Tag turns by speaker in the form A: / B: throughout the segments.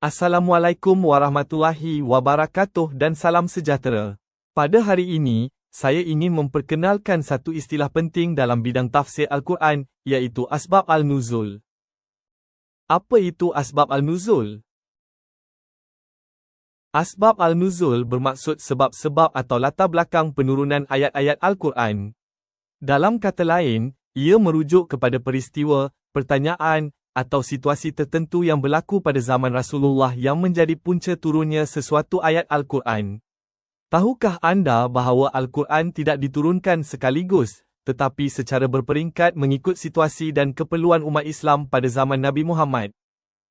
A: Assalamualaikum warahmatullahi wabarakatuh dan salam sejahtera. Pada hari ini, saya ingin memperkenalkan satu istilah penting dalam bidang tafsir Al-Quran, iaitu Asbab Al-Nuzul. Apa itu Asbab Al-Nuzul? Asbab Al-Nuzul bermaksud sebab-sebab atau latar belakang penurunan ayat-ayat Al-Quran. Dalam kata lain, ia merujuk kepada peristiwa, pertanyaan, atau situasi tertentu yang berlaku pada zaman Rasulullah yang menjadi punca turunnya sesuatu ayat Al-Quran. Tahukah anda bahawa Al-Quran tidak diturunkan sekaligus, tetapi secara berperingkat mengikut situasi dan keperluan umat Islam pada zaman Nabi Muhammad?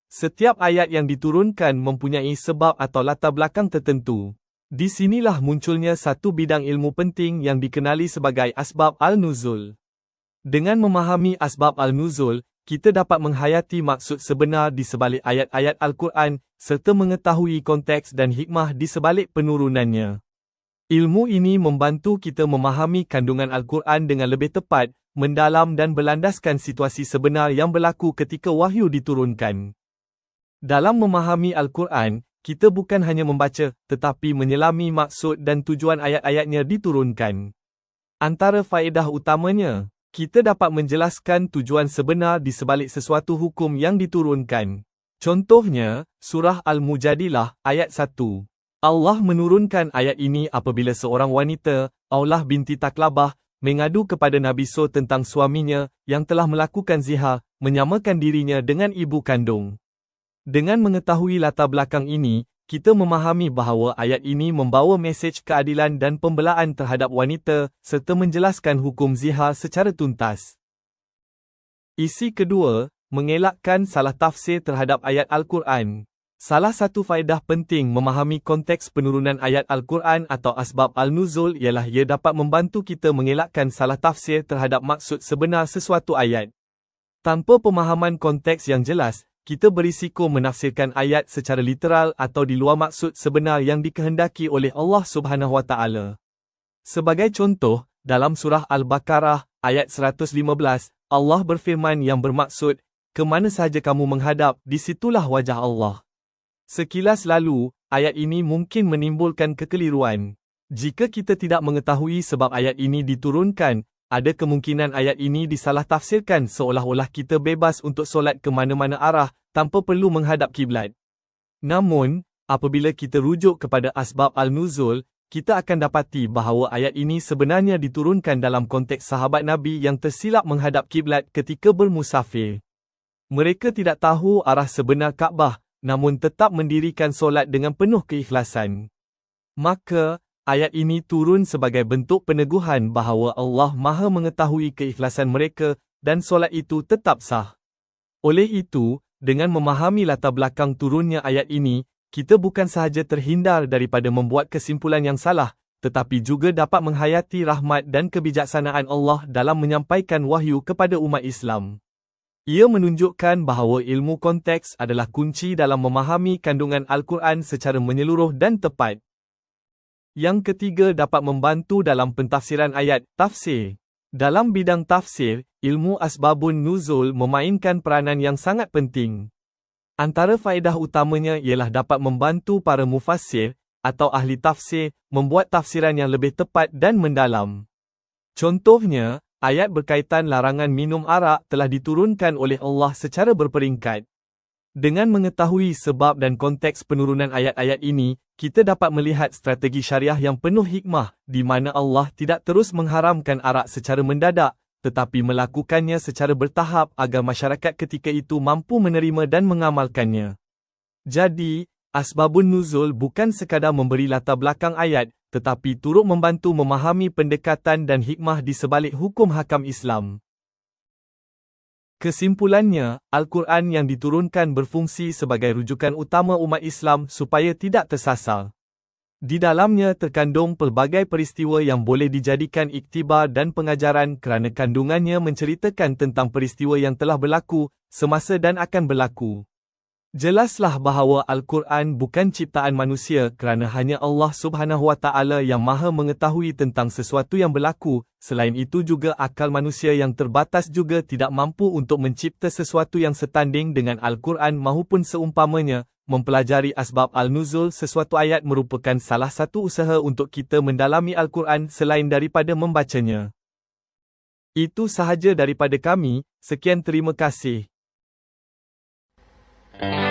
A: Setiap ayat yang diturunkan mempunyai sebab atau latar belakang tertentu. Di sinilah munculnya satu bidang ilmu penting yang dikenali sebagai Asbab Al-Nuzul. Dengan memahami Asbab Al-Nuzul, kita dapat menghayati maksud sebenar di sebalik ayat-ayat Al-Quran serta mengetahui konteks dan hikmah di sebalik penurunannya. Ilmu ini membantu kita memahami kandungan Al-Quran dengan lebih tepat, mendalam dan berlandaskan situasi sebenar yang berlaku ketika wahyu diturunkan. Dalam memahami Al-Quran, kita bukan hanya membaca, tetapi menyelami maksud dan tujuan ayat-ayatnya diturunkan. Antara faedah utamanya, kita dapat menjelaskan tujuan sebenar di sebalik sesuatu hukum yang diturunkan. Contohnya, Surah Al-Mujadilah ayat 1. Allah menurunkan ayat ini apabila seorang wanita, Aulah binti Taklabah, mengadu kepada Nabi So tentang suaminya yang telah melakukan zihar, menyamakan dirinya dengan ibu kandung. Dengan mengetahui latar belakang ini, kita memahami bahawa ayat ini membawa mesej keadilan dan pembelaan terhadap wanita serta menjelaskan hukum zihar secara tuntas. Isi kedua, mengelakkan salah tafsir terhadap ayat Al-Quran. Salah satu faedah penting memahami konteks penurunan ayat Al-Quran atau asbab Al-Nuzul ialah ia dapat membantu kita mengelakkan salah tafsir terhadap maksud sebenar sesuatu ayat. Tanpa pemahaman konteks yang jelas, kita berisiko menafsirkan ayat secara literal atau di luar maksud sebenar yang dikehendaki oleh Allah Subhanahu Wa Taala. Sebagai contoh, dalam surah Al-Baqarah ayat 115, Allah berfirman yang bermaksud, "Ke mana sahaja kamu menghadap, di situlah wajah Allah." Sekilas lalu, ayat ini mungkin menimbulkan kekeliruan. Jika kita tidak mengetahui sebab ayat ini diturunkan, ada kemungkinan ayat ini disalah tafsirkan seolah-olah kita bebas untuk solat ke mana-mana arah tanpa perlu menghadap kiblat. Namun, apabila kita rujuk kepada asbab al-nuzul, kita akan dapati bahawa ayat ini sebenarnya diturunkan dalam konteks sahabat Nabi yang tersilap menghadap kiblat ketika bermusafir. Mereka tidak tahu arah sebenar Kaabah, namun tetap mendirikan solat dengan penuh keikhlasan. Maka, ayat ini turun sebagai bentuk peneguhan bahawa Allah Maha mengetahui keikhlasan mereka dan solat itu tetap sah. Oleh itu, dengan memahami latar belakang turunnya ayat ini, kita bukan sahaja terhindar daripada membuat kesimpulan yang salah, tetapi juga dapat menghayati rahmat dan kebijaksanaan Allah dalam menyampaikan wahyu kepada umat Islam. Ia menunjukkan bahawa ilmu konteks adalah kunci dalam memahami kandungan Al-Quran secara menyeluruh dan tepat. Yang ketiga dapat membantu dalam pentafsiran ayat, tafsir. Dalam bidang tafsir, ilmu asbabun nuzul memainkan peranan yang sangat penting. Antara faedah utamanya ialah dapat membantu para mufassir atau ahli tafsir membuat tafsiran yang lebih tepat dan mendalam. Contohnya, ayat berkaitan larangan minum arak telah diturunkan oleh Allah secara berperingkat. Dengan mengetahui sebab dan konteks penurunan ayat-ayat ini, kita dapat melihat strategi syariah yang penuh hikmah di mana Allah tidak terus mengharamkan arak secara mendadak tetapi melakukannya secara bertahap agar masyarakat ketika itu mampu menerima dan mengamalkannya. Jadi, asbabun nuzul bukan sekadar memberi latar belakang ayat tetapi turut membantu memahami pendekatan dan hikmah di sebalik hukum hakam Islam. Kesimpulannya, Al-Quran yang diturunkan berfungsi sebagai rujukan utama umat Islam supaya tidak tersasar. Di dalamnya terkandung pelbagai peristiwa yang boleh dijadikan iktibar dan pengajaran kerana kandungannya menceritakan tentang peristiwa yang telah berlaku, semasa dan akan berlaku. Jelaslah bahawa Al-Quran bukan ciptaan manusia kerana hanya Allah Subhanahu Wa Taala yang Maha mengetahui tentang sesuatu yang berlaku. Selain itu juga akal manusia yang terbatas juga tidak mampu untuk mencipta sesuatu yang setanding dengan Al-Quran maupun seumpamanya. Mempelajari asbab al-nuzul sesuatu ayat merupakan salah satu usaha untuk kita mendalami Al-Quran selain daripada membacanya. Itu sahaja daripada kami. Sekian terima kasih. Mm-hmm.